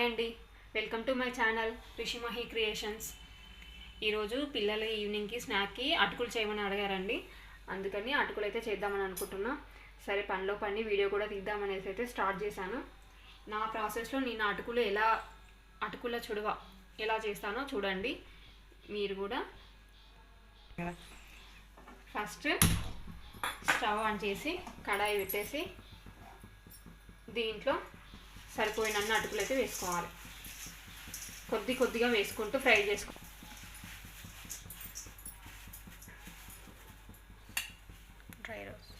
Hi అండి. Welcome to my channel Rishimahi creations. ఈరోజు పిల్లలు ఈవినింగ్కి స్నాక్కి అటుకులు చేయమని అడిగారండి. అందుకని అటుకులు అయితే చేద్దామని అనుకుంటున్నా. సరే పనిలో పని వీడియో కూడా తీద్దామనేసి అయితే స్టార్ట్ చేశాను. నా ప్రాసెస్లో నేను అటుకులు ఎలా అటుకుల చుడువ ఎలా చేస్తానో చూడండి. మీరు కూడా ఫస్ట్ స్టవ్ ఆన్ చేసి కడాయి పెట్టేసి దీంట్లో సరిపోయినన్ని అటుకులు అయితే వేసుకోవాలి. కొద్ది కొద్దిగా వేసుకుంటూ ఫ్రై చేసుకో. డ్రై రోస్ట్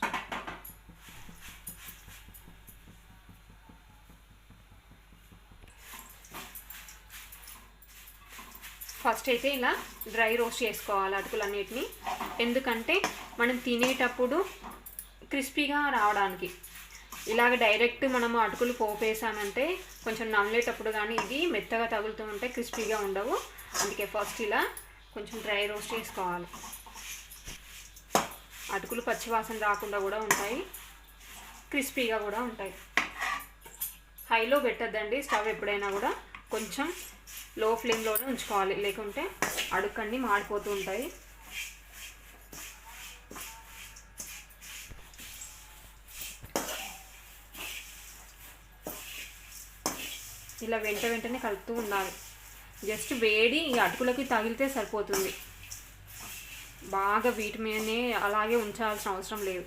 ఫస్ట్ అయితే ఇలా డ్రై రోస్ట్ చేసుకోవాలి అటుకులన్నిటిని. ఎందుకంటే మనం తినేటప్పుడు క్రిస్పీగా రావడానికి ఇలాగ డైరెక్ట్ మనం అటుకులు పోపేసామంటే కొంచెం నమ్మలేటప్పుడు కానీ ఇది మెత్తగా తగులుతూ ఉంటే క్రిస్పీగా ఉండవు. అందుకే ఫస్ట్ ఇలా కొంచెం డ్రై రోస్ట్ చేసుకోవాలి. అటుకులు పచ్చివాసన రాకుండా కూడా ఉంటాయి. క్రిస్పీగా కూడా ఉంటాయి. హైలో పెట్టద్దండి స్టవ్ ఎప్పుడైనా కూడా కొంచెం లో ఫ్లేమ్లోనే ఉంచుకోవాలి. లేకుంటే అడుక్కన్ని మాడిపోతూ ఉంటాయి. ఇలా వెంట వెంటనే కలుపుతూ ఉండాలి. జస్ట్ వేడి ఈ అటుకులకి తగిలితే సరిపోతుంది. బాగా వీటి మీదనే అలాగే ఉంచాల్సిన అవసరం లేదు.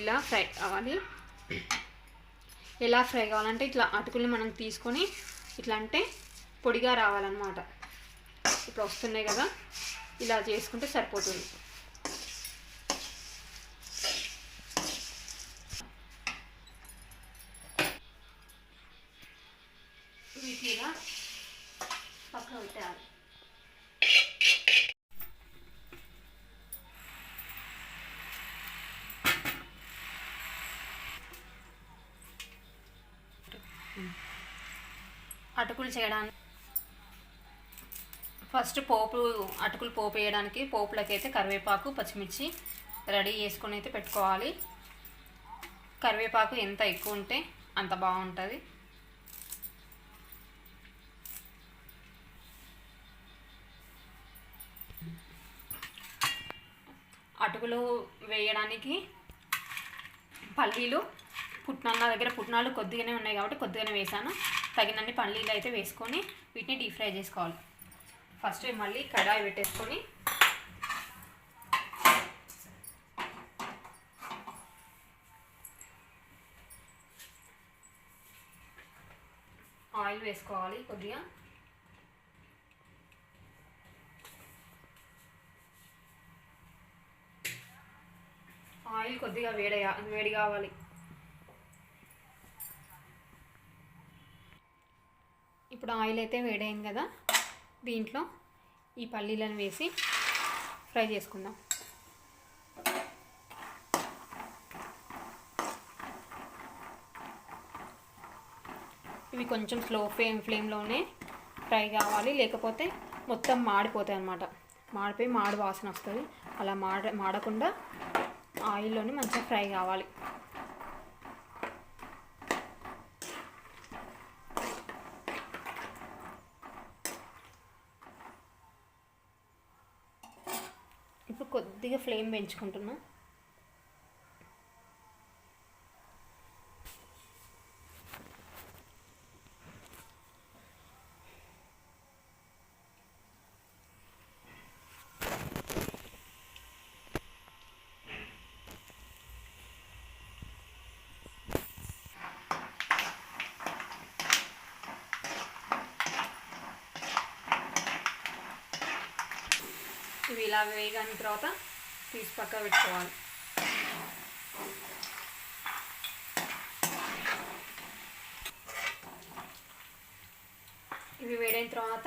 ఇలా ఫ్రై కావాలి ఎలా ఫ్రై కావాలంటే ఇట్లా అటుకుల్ని మనం తీసుకొని ఇట్లా అంటే పొడిగా రావాలన్నమాట. ఇప్పుడు వస్తున్నాయి కదా ఇలా చేసుకుంటే సరిపోతుంది. మంచిగా పక్కన పెట్టాలి అటుకులు చేయడానికి ఫస్ట్ పోపు అటుకులు పోపు వేయడానికి పోపులకి అయితే కరివేపాకు పచ్చిమిర్చి రెడీ చేసుకొని అయితే పెట్టుకోవాలి. కరివేపాకు ఎంత ఎక్కువ ఉంటే అంత బాగుంటుంది. అటుకులు వేయడానికి పల్లీలు పుట్నాల దగ్గర పుట్నాలు కొద్దిగానే ఉన్నాయి కాబట్టి కొద్దిగానే వేసాను తగినన్ని పల్లీలు అయితే వేసుకొని వీటిని డీప్ ఫ్రై చేసుకోవాలి. ఫస్ట్ మళ్ళీ కడాయి పెట్టేసుకొని ఆయిల్ వేసుకోవాలి కొద్దిగా ఆయిల్ కొద్దిగా వేడి వేడి కావాలి. ఇప్పుడు ఆయిల్ అయితే వేడైంది కదా దీంట్లో ఈ పల్లీలను వేసి ఫ్రై చేసుకుందాం. ఇవి కొంచెం స్లో ఫ్లేమ్ ఫ్లేమ్లోనే ఫ్రై కావాలి లేకపోతే మొత్తం మాడిపోతాయి అన్నమాట. మాడిపోయి మాడి వాసన వస్తుంది. అలా మాడ మాడకుండా ఆయిల్లోనే మంచిగా ఫ్రై కావాలి. ఇప్పుడు కొద్దిగా ఫ్లేమ్ పెంచుకుంటున్నా. ఇలా వేయగాని తర్వాత తీసి పక్క పెట్టుకోవాలి. ఇవి వేడైన తర్వాత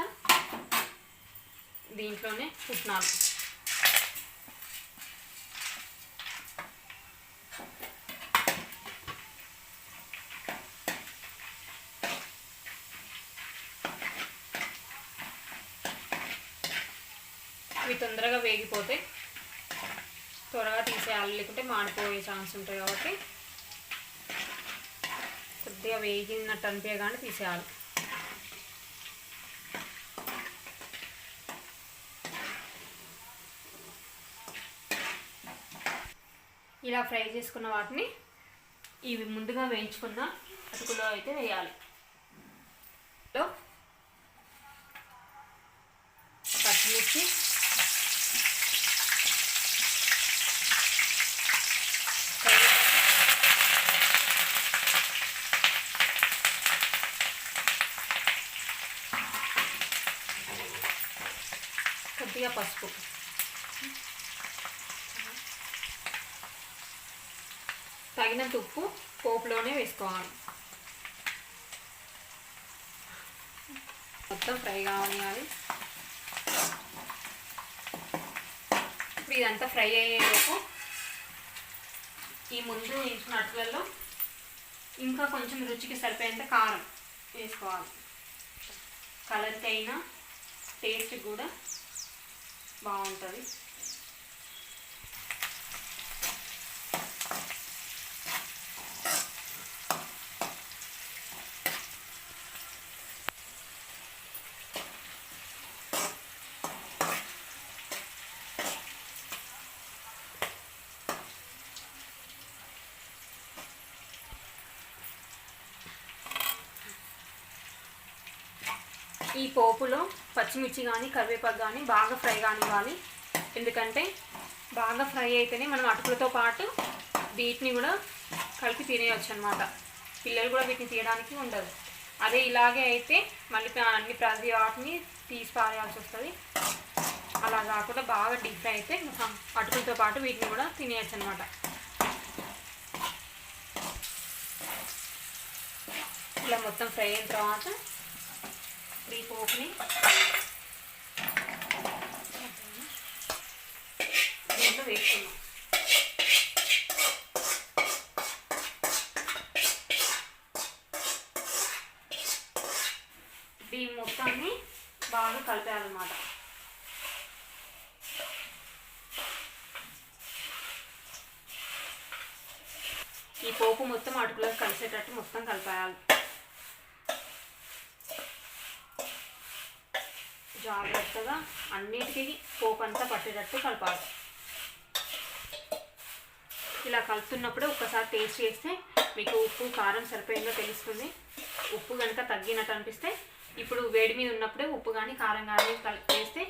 దీంట్లోనే పుట్నాలు ఇవి తొందరగా వేగిపోతే త్వరగా తీసేయాలి లేకుంటే మాడిపోయే ఛాన్స్ ఉంటాయి కాబట్టి కొద్దిగా వేగినట్టు అనిపించగానే తీసేయాలి. ఇలా ఫ్రై చేసుకున్న వాటిని ఇవి ముందుగా వేయించుకున్న అటుకులో అయితే వేయాలి. పచ్చిమిర్చి కొద్దిగా పసుపు. తగినంత ఉప్పు పోపులోనే వేసుకోవాలి. మొత్తం ఫ్రై కావాలి. ఇప్పుడు ఇదంతా ఫ్రై అయ్యేలోపు ఈ ముందు వేసిన అట్లలో ఇంకా కొంచెం రుచికి సరిపోయేంత కారం వేసుకోవాలి. కలర్కి అయినా టేస్ట్ కూడా బాగుంటుంది. ఈ పోపులో పచ్చిమిర్చి కానీ కరివేపాకు కానీ బాగా ఫ్రై కానివ్వాలి. ఎందుకంటే బాగా ఫ్రై అయితేనే మనం అటుకులతో పాటు వీటిని కూడా కలిపి తినేయచ్చు అనమాట పిల్లలు కూడా వీటిని తీయడానికి ఉండదు అదే ఇలాగే అయితే మళ్ళీ అన్ని ప్రతి వాటిని తీసి పారేయాల్సి వస్తుంది. అలా కాకుండా బాగా డీప్ ఫ్రై అయితే అటుకులతో పాటు వీటిని కూడా తినేయచ్చు అనమాట ఇలా మొత్తం ఫ్రై అయిన తర్వాత ఈ పోపుని. దీంట్లో వేసుకున్నాం ఈ మొత్తాన్ని బాగా కలిపేయాలన్నమాట. ఈ పోపు మొత్తం అటుకులకు కలిసేటట్టు మొత్తం కలిపేయాలి. జాగ్రత్తగా అన్నిటికీ పోపు అంతా పట్టేటట్టు కలపాలి. ఇలా కలుపుతున్నప్పుడు ఒక్కసారి టేస్ట్ చేస్తే మీకు ఉప్పు కారం సరిపోయిందో తెలుస్తుంది. ఉప్పు కనుక తగ్గినట్టు అనిపిస్తే ఇప్పుడు వేడి మీద ఉన్నప్పుడే ఉప్పు కానీ కారం కానీ కలిపి వేస్తే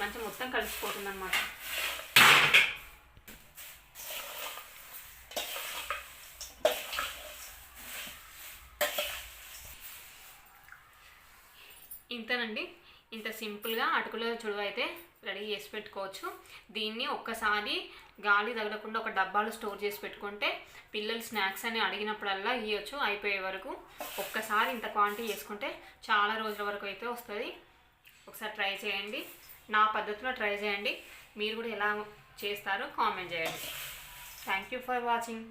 మంచి మొత్తం కలిసిపోతుంది అనమాట ఇంతనండి. ఇంత సింపుల్గా అటుకుల చుడువ అయితే రెడీ చేసి పెట్టుకోవచ్చు. దీన్ని ఒక్కసారి గాలి తగలకుండా ఒక డబ్బాలో స్టోర్ చేసి పెట్టుకుంటే పిల్లలు స్నాక్స్ అని అడిగినప్పుడల్లా ఇవ్వచ్చు అయిపోయే వరకు. ఒక్కసారి ఇంత క్వాంటిటీ చేసుకుంటే చాలా రోజుల వరకు అయితే వస్తుంది. ఒకసారి ట్రై చేయండి. నా పద్ధతిలో ట్రై చేయండి. మీరు కూడా ఎలా చేస్తారో కామెంట్ చేయండి. Thank you for watching.